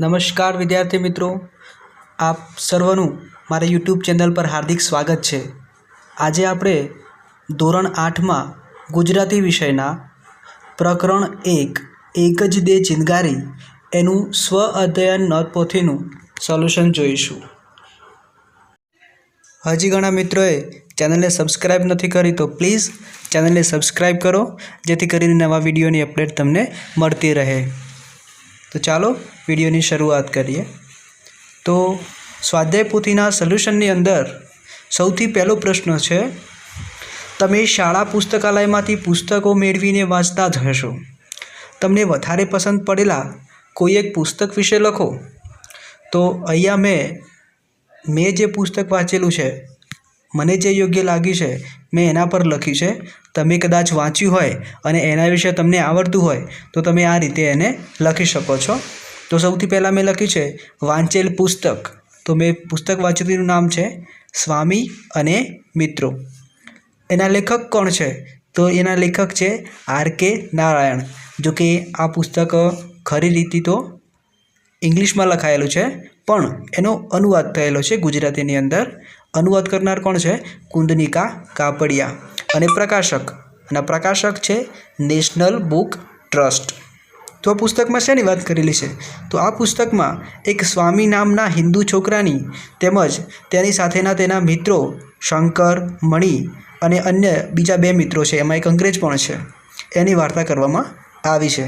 નમસ્કાર વિદ્યાર્થી મિત્રો. આપ સર્વનું મારા યુટ્યુબ ચેનલ પર હાર્દિક સ્વાગત છે. આજે આપણે ધોરણ આઠમાં ગુજરાતી વિષયના પ્રકરણ એક એક જ દે ચિનગારી, એનું સ્વ અધ્યયન નોટપોથીનું સોલ્યુશન જોઈશું. હજી ઘણા મિત્રોએ ચેનલને સબસ્ક્રાઈબ નથી કરી તો પ્લીઝ ચેનલને સબસ્ક્રાઈબ કરો, જેથી કરીને નવા વિડીયોની અપડેટ તમને મળતી રહે. તો ચાલો વિડીયોની શરૂઆત કરીએ. તો સ્વાધ્યાય પોથીના સોલ્યુશનની અંદર સૌથી પહેલો પ્રશ્ન છે, તમે શાળા પુસ્તકાલયમાંથી પુસ્તકો મેળવીને વાંચતા જ હશો. તમને વધારે પસંદ પડેલા કોઈ એક પુસ્તક વિશે લખો. તો અહીંયા મેં મેં જે પુસ્તક વાંચેલું છે, મને જે યોગ્ય લાગ્યું છે, મેં એના પર લખ્યું છે તમે કદાચ વાંચ્યું હોય અને એના વિશે તમને આવડતું હોય, તો તમે આ રીતે એને લખી શકો છો. તો સૌથી પહેલાં મેં લખ્યું છે, વાંચેલ પુસ્તક. તો મેં પુસ્તક વાંચેલું નામ છે, સ્વામી અને મિત્રો. એના લેખક કોણ છે? તો એના લેખક છે આર કે નારાયણ. જો કે આ પુસ્તક ખરી રીતે તો ઇંગ્લિશમાં લખાયેલું છે, પણ એનો અનુવાદ થયેલો છે ગુજરાતીની અંદર. અનુવાદ કરનાર કોણ છે? કુંદનિકા કાપડિયા. અને પ્રકાશક. અને પ્રકાશક છે નેશનલ બુક ટ્રસ્ટ તો આ પુસ્તકમાં શેની વાત કરેલી છે? તો આ પુસ્તકમાં એક સ્વામી નામના હિન્દુ છોકરાની તેમજ તેની સાથેના તેના મિત્રો શંકર, મણિ અને અન્ય બીજા બે મિત્રો છે. એમાં એક અંગ્રેજ પણ છે. એની વાર્તા કરવામાં આવી છે.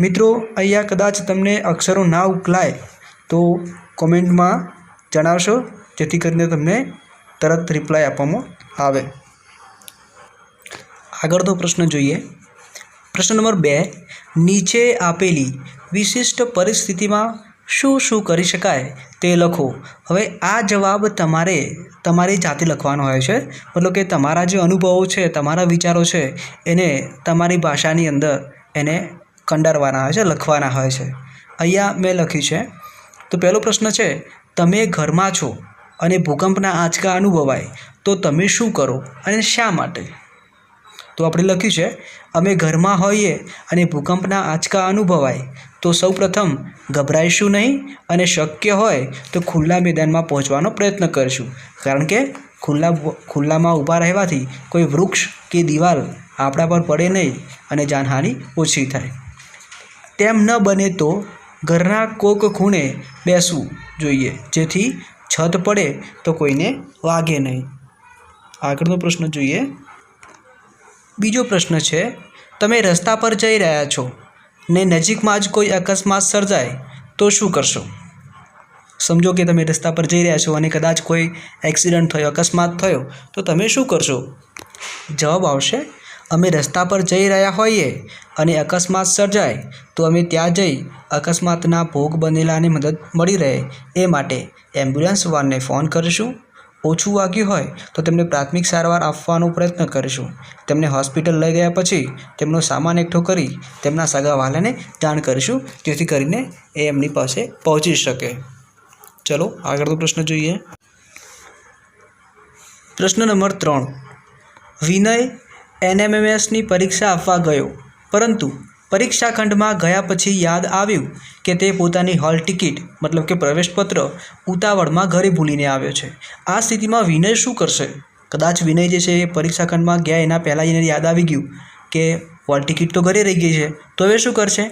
મિત્રો, અહીંયા કદાચ તમને અક્ષરો ના ઉકલાય તો કોમેન્ટમાં જણાવશો, જેથી કરીને તમને તરત રિપ્લાય આપવામાં આવે. આગળનો પ્રશ્ન જોઈએ. પ્રશ્ન નંબર બે, નીચે આપેલી વિશિષ્ટ પરિસ્થિતિમાં શું શું કરી શકાય તે લખો. હવે આ જવાબ તમારે, તમારી જાતે લખવાનો હોય છે. મતલબ કે તમારા જે અનુભવો છે, તમારા વિચારો છે, એને તમારી ભાષાની અંદર એને કંડારવાના હોય છે, લખવાના હોય છે. અહીંયા મેં લખ્યું છે. તો પહેલો પ્રશ્ન છે, તમે ઘરમાં છો અને ભૂકંપના આંચકા અનુભવાય, તો તમે શું કરો અને શા માટે? તો આપણે લખ્યું છે, અમે ઘરમાં હોઈએ અને ભૂકંપના આંચકા અનુભવાય, તો સૌપ્રથમ ગભરાઈશું નહીં અને શક્ય હોય તો ખુલ્લા મેદાનમાં પહોંચવાનો પ્રયત્ન કરીશું. કારણ કે ખુલ્લા ખુલ્લામાં ઊભા રહેવાથી કોઈ વૃક્ષ કે દિવાલ આપણા પર પડે નહીં અને જાનહાનિ ઓછી થાય. તેમ ન બને તો ઘરના કોક ખૂણે બેસવું જોઈએ, જેથી છત પડે તો કોઈને વાગે નહીં. આગળનો પ્રશ્ન જોઈએ. બીજો પ્રશ્ન છે, તમે રસ્તા પર જઈ રહ્યા છો ને નજીકમાં જ કોઈ અકસ્માત સર્જાય, તો શું કરશો? સમજો કે તમે રસ્તા પર જઈ રહ્યા છો અને કદાચ કોઈ એક્સિડન્ટ થયો, અકસ્માત થયો, તો તમે શું કરશો? જવાબ આવશે, અમે રસ્તા પર જઈ રહ્યા હોઈએ અને અકસ્માત સર્જાય, તો અમે ત્યાં જઈ અકસ્માતના ભોગ બનેલાને મદદ મળી રહે એ માટે એમ્બ્યુલન્સ વાનને ફોન કરીશું. ઓછું વાગ્યું હોય તો તેમને પ્રાથમિક સારવાર આપવાનો પ્રયત્ન કરીશું. તેમને હોસ્પિટલ લઈ ગયા પછી તેમનો સામાન એકઠો કરી તેમના સગા વાલાને જાણ કરીશું, જેથી કરીને એ એમની પાસે પહોંચી શકે. ચલો, આગળનો પ્રશ્ન જોઈએ. પ્રશ્ન નંબર ત્રણ. વિનય એનએમએમએસની પરીક્ષા આપવા ગયો, પરંતુ પરીક્ષા ખંડમાં ગયા પછી યાદ આવ્યું કે તે પોતાની હોલ ટિકિટ, મતલબ કે પ્રવેશપત્ર, ઉતાવળમાં ઘરે ભૂલીને આવ્યો છે. આ સ્થિતિમાં વિનય શું કરશે? કદાચ વિનય જે છે એ પરીક્ષા ખંડમાં ગયા એના પહેલાં એને યાદ આવી ગયું કે હોલ ટિકિટ તો ઘરે રહી ગઈ છે. તો હવે શું કરશે?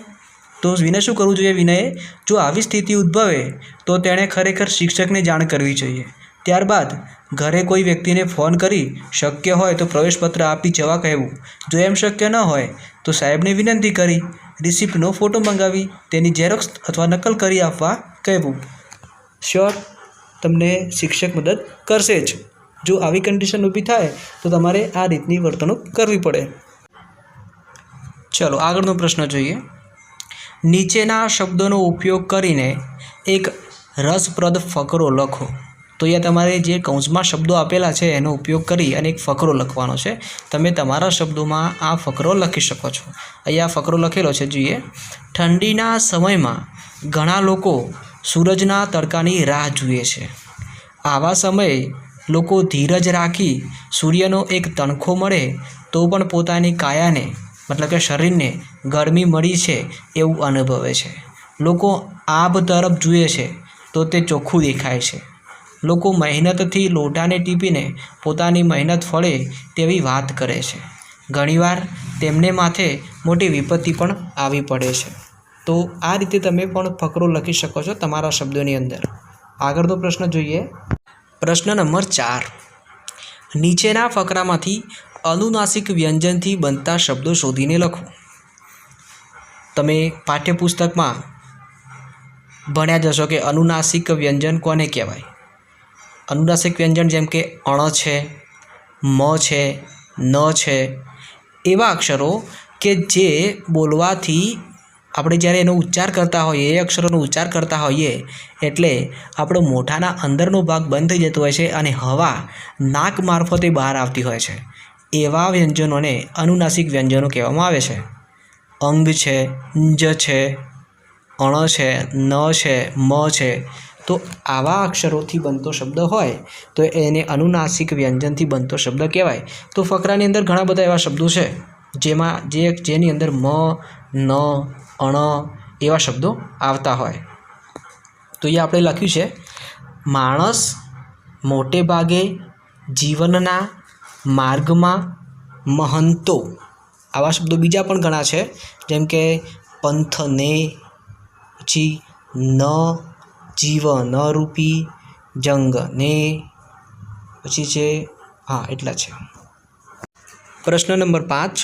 તો વિનય શું કરવું જોઈએ? વિનયે જો આવી સ્થિતિ ઉદ્ભવે, તો તેણે ખરેખર શિક્ષકને જાણ કરવી જોઈએ. ત્યારબાદ ઘરે કોઈ વ્યક્તિને ફોન કરી શક્ય હોય તો પ્રવેશપત્ર આપી જવા કહેવું. જો એમ શક્ય ન હોય તો સાહેબને વિનંતી કરી રિસિપ્ટનો ફોટો મંગાવી તેની ઝેરોક્સ અથવા નકલ કરી આપવા કહેવું. શ્યોર, તમને શિક્ષક મદદ કરશે જ. જો આવી કન્ડિશન ઊભી થાય તો તમારે આ રીતની વર્તણૂક કરવી પડે. ચલો, આગળનો પ્રશ્ન જોઈએ. નીચેના શબ્દોનો ઉપયોગ કરીને એક રસપ્રદ ફકરો લખો. તો અહીંયા તમારે જે કૌંસમાં શબ્દો આપેલા છે, એનો ઉપયોગ કરી અને એક ફકરો લખવાનો છે. તમે તમારા શબ્દોમાં આ ફકરો લખી શકો છો. અહીંયા ફકરો લખેલો છે, જોઈએ. ઠંડીના સમયમાં ઘણા લોકો સૂરજના તડકાની રાહ જુએ છે. આવા સમયે લોકો ધીરજ રાખી સૂર્યનો એક તણખો મળે તો પણ પોતાની કાયાને, મતલબ કે શરીરને ગરમી મળી છે એવું અનુભવે છે. લોકો આભ તરફ જુએ છે તો તે ચોખ્ખું દેખાય છે. લોકો મહેનતથી લોઢાને ટીપીને પોતાની મહેનત ફળે તેવી વાત કરે છે. ઘણીવાર તેમને માથે મોટી વિપત્તિ પણ આવી પડે છે. તો આ રીતે તમે પણ ફકરો લખી શકો છો તમારા શબ્દોની અંદર. આગળનો પ્રશ્ન જોઈએ. પ્રશ્ન નંબર ચાર. નીચેના ફકરામાંથી અનુનાસિક વ્યંજનથી બનતા શબ્દો શોધીને લખો. તમે પાઠ્યપુસ્તકમાં ભણ્યા જશો કે અનુનાસિક વ્યંજન કોને કહેવાય? અનુનાસિક વ્યંજન જેમ કે અણ છે, મ છે, ન છે, એવા અક્ષરો કે જે બોલવાથી આપણે જ્યારે એનો ઉચ્ચાર કરતા હોઈએ, એ અક્ષરોનો ઉચ્ચાર કરતા હોઈએ, એટલે આપણો મોઢાના અંદરનો ભાગ બંધ થઈ જતો હોય છે અને હવા નાક મારફતે બહાર આવતી હોય છે. એવા વ્યંજનોને અનુનાસિક વ્યંજનો કહેવામાં આવે છે. અંગ છે, જ છે, અણ છે, ન છે, મ છે તો આવા અક્ષરોથી બનતો શબ્દ હોય, તો એને અનુનાસિક વ્યંજનથી બનતો શબ્દ કહેવાય. તો ફકરાની અંદર ઘણા બધા એવા શબ્દો છે, જેમાં જે જેની અંદર મ, ન, અણ એવા શબ્દો આવતા હોય. તો એ આપણે લખ્યું છે, માણસ મોટે ભાગે જીવનના માર્ગમાં મહંતો. આવા શબ્દો બીજા પણ ઘણા છે, જેમ કે પંથને પછી ન જીવન રૂપી જંગને પછી છે, હા, એટલા છે. પ્રશ્ન નંબર પાંચ.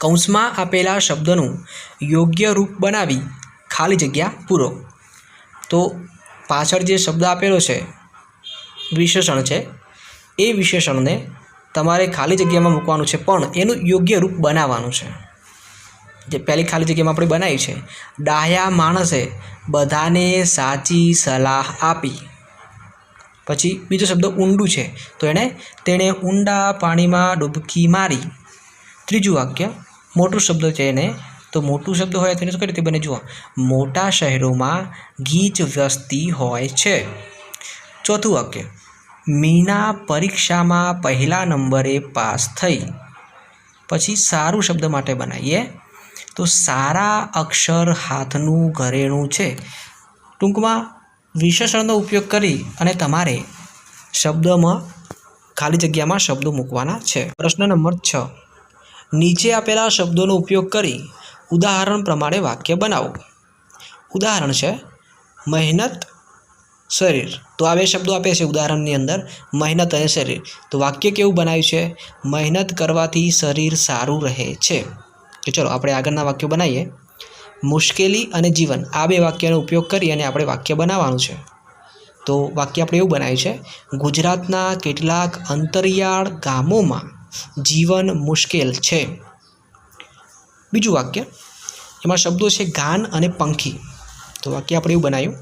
કૌંસમાં આપેલા શબ્દનું યોગ્ય રૂપ બનાવી ખાલી જગ્યા પૂરો. તો પાછળ જે શબ્દ આપેલો છે, વિશેષણ છે, એ વિશેષણને તમારે ખાલી જગ્યામાં મૂકવાનું છે, પણ એનું યોગ્ય રૂપ બનાવવાનું છે. જે પહેલી ખાલી જગ્યામાં આપણે બનાવી છે, ડાહ્યા માણસે બધાને સાચી સલાહ આપી. પછી બીજો શબ્દ ઊંડું છે, તો એણે તેણે ઊંડા પાણીમાં ડૂબકી મારી. ત્રીજું વાક્ય, મોટું શબ્દ છે એને, તો મોટું શબ્દ હોય તો એને શું કઈ રીતે બને, જુઓ, મોટા શહેરોમાં ગીચ વ્યસ્તી હોય છે. ચોથું વાક્ય, મીના પરીક્ષામાં પહેલા નંબરે પાસ થઈ. પછી સારું શબ્દ માટે બનાવીએ તો સારા અક્ષર હાથનું ઘરેણું છે. ટૂંકમાં વિશેષણનો ઉપયોગ કરી અને તમારે શબ્દમાં ખાલી જગ્યામાં શબ્દો મૂકવાના છે. પ્રશ્ન નંબર છ. નીચે આપેલા શબ્દોનો ઉપયોગ કરી ઉદાહરણ પ્રમાણે વાક્ય બનાવો. ઉદાહરણ છે, મહેનત શરીર. તો આ બે શબ્દો આપે છે ઉદાહરણની અંદર, મહેનત અને શરીર. તો વાક્ય કેવું બનાવ્યું છે? મહેનત કરવાથી શરીર સારું રહે છે. તો ચલો, આપણે આગળના વાક્યો બનાવીએ. મુશ્કેલી અને જીવન, આ બે વાક્યનો ઉપયોગ કરી અને આપણે વાક્ય બનાવવાનું છે. તો વાક્ય આપણે એવું બનાવ્યું છે, ગુજરાતના કેટલાક અંતરિયાળ ગામોમાં જીવન મુશ્કેલ છે. બીજું વાક્ય, એમાં શબ્દો છે ગાન અને પંખી. તો વાક્ય આપણે એવું બનાવ્યું,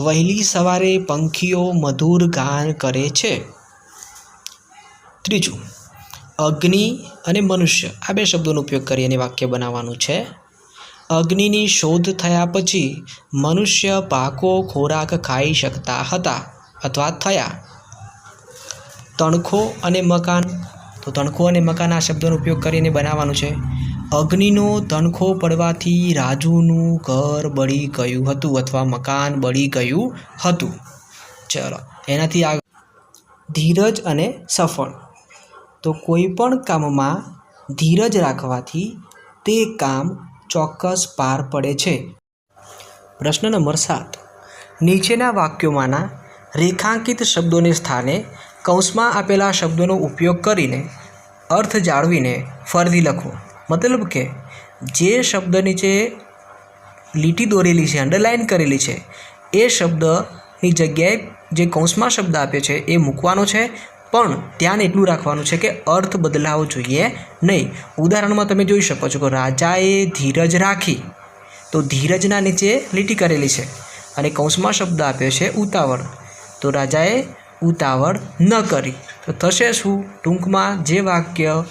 વહેલી સવારે પંખીઓ મધુર ગાન કરે છે. ત્રીજું અગ્નિ અને મનુષ્ય. આ બે શબ્દોનો ઉપયોગ કરી અને વાક્ય બનાવવાનું છે. અગ્નિની શોધ થયા પછી મનુષ્ય પાકો ખોરાક ખાઈ શકતા હતા અથવા થયા. તણખો અને મકાન. તો તણખો અને મકાન આ શબ્દોનો ઉપયોગ કરીને બનાવવાનું છે. અગ્નિનો તણખો પડવાથી રાજુનું ઘર બળી ગયું હતું અથવા મકાન બળી ગયું હતું. ચલો, એનાથી આ ધીરજ અને સફળ. તો કોઈ પણ કામમાં ધીરજ રાખવાથી તે કામ ચોક્કસ પાર પડે છે. પ્રશ્ન નંબર સાત. નીચેના વાક્યોમાંના રેખાંકિત શબ્દોને સ્થાને કૌંસમાં આપેલા શબ્દોનો ઉપયોગ કરીને અર્થ જાળવીને ફરતી લખો. મતલબ કે જે શબ્દ નીચે લીટી દોરેલી છે અંડરલાઇન કરેલી છે, એ શબ્દની જગ્યાએ જે કૌંસમાં શબ્દ આપ્યો છે, એ મૂકવાનો છે પણ ધ્યાન એટલું રાખવાનું છે કે અર્થ બદલાવો જોઈએ નહીં. ઉદાહરણમાં તમે જોઈ શકો છો કે રાજાએ ધીરજ રાખી. તો ધીરજના નીચે લીટી કરેલી છે અને કૌંસમાં શબ્દ આપ્યો છે ઉતાવળ. તો રાજાએ ઉતાવળ ન કરી. તો થશે શું? ટૂંકમાં જે વાક્ય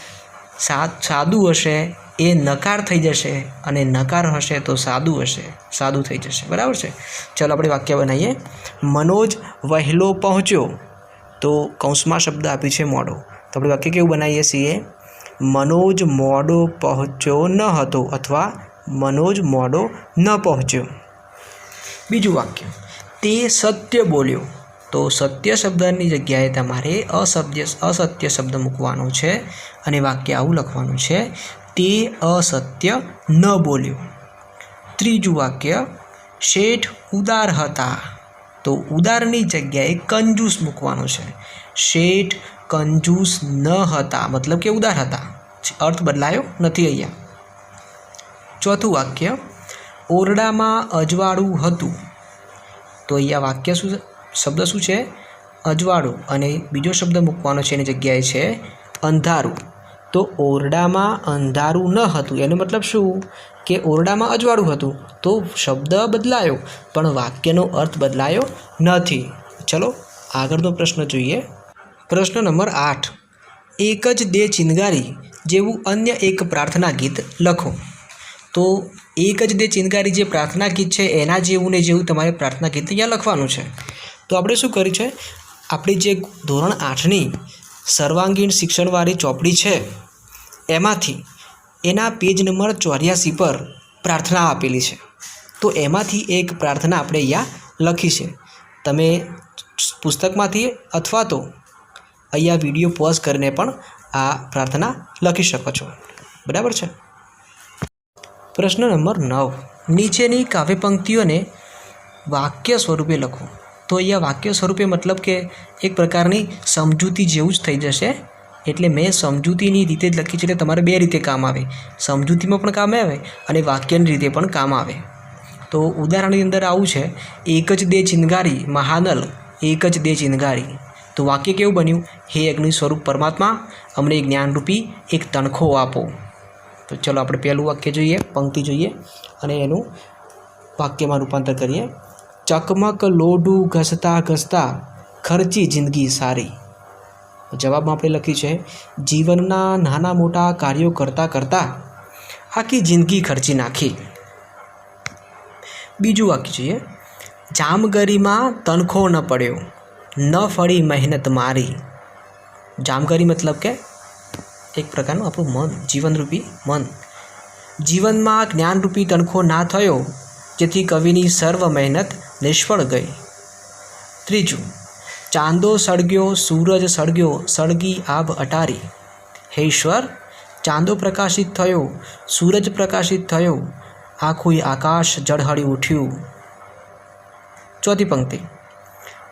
સાદ હશે એ નકાર થઈ જશે અને નકાર હશે તો સાદું હશે. સાદું થઈ જશે. બરાબર છે? ચાલો આપણે વાક્ય બનાવીએ. મનોજ વહેલો પહોંચ્યો. તો કૌંસમાં શબ્દ આપ્યું છે મોડો. તો આપણે વાક્ય કેવું બનાવીએ છીએ? મનોજ મોડો પહોંચ્યો ન હતો અથવા મનોજ મોડો ન પહોંચ્યો. બીજું વાક્ય. તે સત્ય બોલ્યો. તો સત્ય શબ્દની જગ્યાએ તમારે અસત્ય અસત્ય શબ્દ મૂકવાનો છે અને વાક્ય આવું લખવાનું છે. તે અસત્ય ન બોલ્યો. ત્રીજું વાક્ય. શેઠ ઉદાર હતા. તો ઉદારની જગ્યાએ કંજૂસ મૂકવાનો છે. શેઠ કંજૂસ ન હતા, મતલબ કે ઉદાર હતા. અર્થ બદલાયો નથી અહીંયા. ચોથું વાક્ય, ઓરડામાં અજવાળું હતું. તો અહીંયા વાક્ય શું શબ્દ શું છે? અજવાળું. અને બીજો શબ્દ મૂકવાનો છે એની જગ્યાએ છે, અંધારું. તો ઓરડામાં અંધારું ન હતું. એનો મતલબ શું? કે ઓરડામાં અજવાળું હતું. તો શબ્દ બદલાયો, પણ વાક્યનો અર્થ બદલાયો નથી. ચલો, આગળનો પ્રશ્ન જોઈએ. પ્રશ્ન નંબર આઠ. એક જ દે ચિનગારી જેવું અન્ય એક પ્રાર્થના ગીત લખો. તો એક જ દે ચિનગારી જે પ્રાર્થના ગીત છે, એના જેવું ને જેવું તમારે પ્રાર્થના ગીત અહીંયા લખવાનું છે. તો આપણે શું કર્યું છે? આપણી જે ધોરણ આઠની સર્વાંગીણ શિક્ષણવાળી ચોપડી છે. એમાંથી એના પેજ નંબર ચોર્યાસી પર પ્રાર્થના આપેલી છે. તો એમાંથી એક પ્રાર્થના આપણે અહીંયા લખી છે. તમે પુસ્તકમાંથી અથવા તો અહીંયા વીડિયો પોઝ કરીને પણ આ પ્રાર્થના લખી શકો છો. બરાબર છે? પ્રશ્ન નંબર નવ. નીચેની કાવ્ય પંક્તિઓને વાક્ય સ્વરૂપે લખો. તો અહીંયા વાક્ય સ્વરૂપે મતલબ કે એક પ્રકારની સમજૂતી જેવું જ થઈ જશે. એટલે મેં સમજૂતીની રીતે જ લખી છે એટલે તમારે બે રીતે કામ આવે. સમજૂતીમાં પણ કામ આવે અને વાક્યની રીતે પણ કામ આવે. તો ઉદાહરણની અંદર આવું છે. એક જ દે ચિનગારી, મહાનલ, એક જ દે ચિનગારી. તો વાક્ય કેવું બન્યું? હે અગ્નિ સ્વરૂપ પરમાત્મા, અમને જ્ઞાનરૂપી એક તણખો આપો. તો ચલો આપણે પહેલું વાક્ય જોઈએ, પંક્તિ જોઈએ અને એનું વાક્યમાં રૂપાંતર કરીએ. ચકમક લોઢું ઘસતા ઘસતા ખર્ચી જિંદગી સારી. જવાબમાં આપણે લખ્યું છે, જીવનના નાના મોટા કાર્યો કરતાં કરતાં આખી જિંદગી ખર્ચી નાખી. બીજું વાક્ય જોઈએ, જામગરીમાં તનખો ન પડ્યો, ન ફળી મહેનત મારી. જામગરી મતલબ કે એક પ્રકારનું આપણું મન, જીવનરૂપી મન. જીવનમાં જ્ઞાનરૂપી તનખો ના થયો, જેથી કવિની સર્વ મહેનત નિષ્ફળ ગઈ. ત્રીજું, ચાંદો સળગ્યો, સૂરજ સળગ્યો, સળગી આભ અટારી. હે ઈશ્વર, ચાંદો પ્રકાશિત થયો, સૂરજ પ્રકાશિત થયો, આખું આકાશ ઝળહળી ઉઠ્યું. ચોથી પંક્તિ,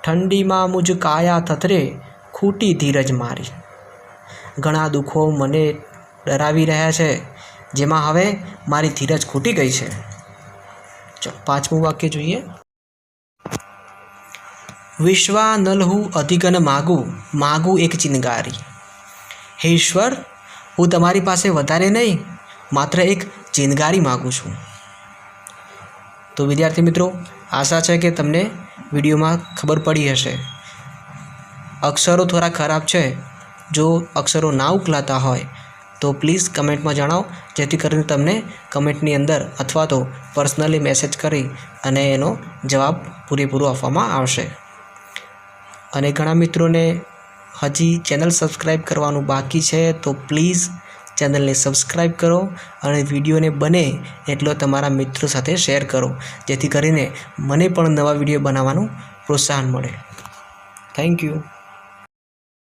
ઠંડીમાં મુજ કાયા થથરે, ખૂટી ધીરજ મારી. ઘણા દુઃખો મને ડરાવી રહ્યા છે, જેમાં હવે મારી ધીરજ ખૂટી ગઈ છે. પાંચમું વાક્ય જોઈએ. વિશ્વા નલહુ અધિગન માગું માગું એક ચિનગારી. હે ઈશ્વર, હું તમારી પાસે વધારે નહીં, માત્ર એક ચિનગારી માગું છું. તો વિદ્યાર્થી મિત્રો, આશા છે કે તમને વિડીયોમાં ખબર પડી હશે. અક્ષરો થોડા ખરાબ છે. જો અક્ષરો ના ઉકલાતા હોય, તો પ્લીઝ કમેન્ટમાં જણાવો, જેથી કરીને તમને કમેન્ટની અંદર અથવા તો પર્સનલી મેસેજ કરી અને એનો જવાબ પૂરેપૂરો આપવામાં આવશે. અને ઘણા મિત્રોને હજી ચેનલ સબસ્ક્રાઈબ કરવાનું બાકી છે, તો પ્લીઝ ચેનલને સબસ્ક્રાઈબ કરો અને વિડીયોને બને એટલો તમારા મિત્રો સાથે શેર કરો, જેથી કરીને મને પણ નવા વીડિયો બનાવવાનું પ્રોત્સાહન મળે. Thank you